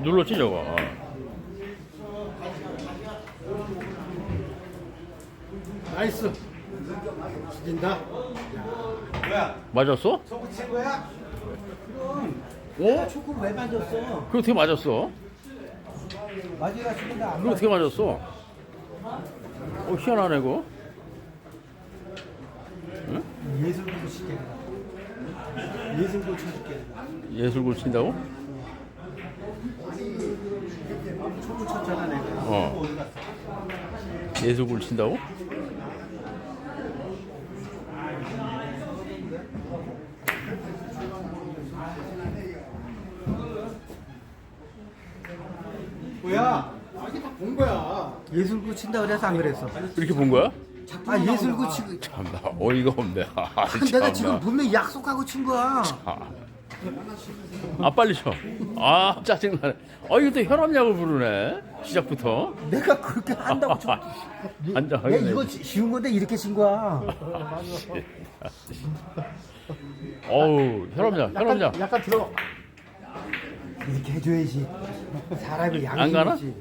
눌렀지 저거. 나이스. 죽인다. 뭐야? 맞았어? 저거 친 거야? 어? 축구 왜 만졌어? 그거 어떻게 맞았어? 마지가 죽인다. 안 그거 어떻게 맞았어? 어 희한하네 그거. 예술도 시켜. 예술도 쳐줄게. 예술골 친다고? 축구 쳤잖아 내가. 어. 예술골 친다고? 뭐야? 아 이게 다 본 거야. 예술구 친다 그래서 안 그랬어. 이렇게 본 거야? 아 예술구 치고. 참나 어이가 없네. 아, 아, 내가 지금 참나. 분명히 약속하고 친 거야. 아 빨리 쳐. 아 짜증나네. 아 이거 또 혈압약을 부르네. 시작부터. 내가 그렇게 한다고 쳐. 앉아. 내가 이거 지- 쉬운 건데 이렇게 친 거야. 어우 혈압약 혈압약. 약간 들어. 이렇게 해줘야지. 사람이 안 가나? 양심이지.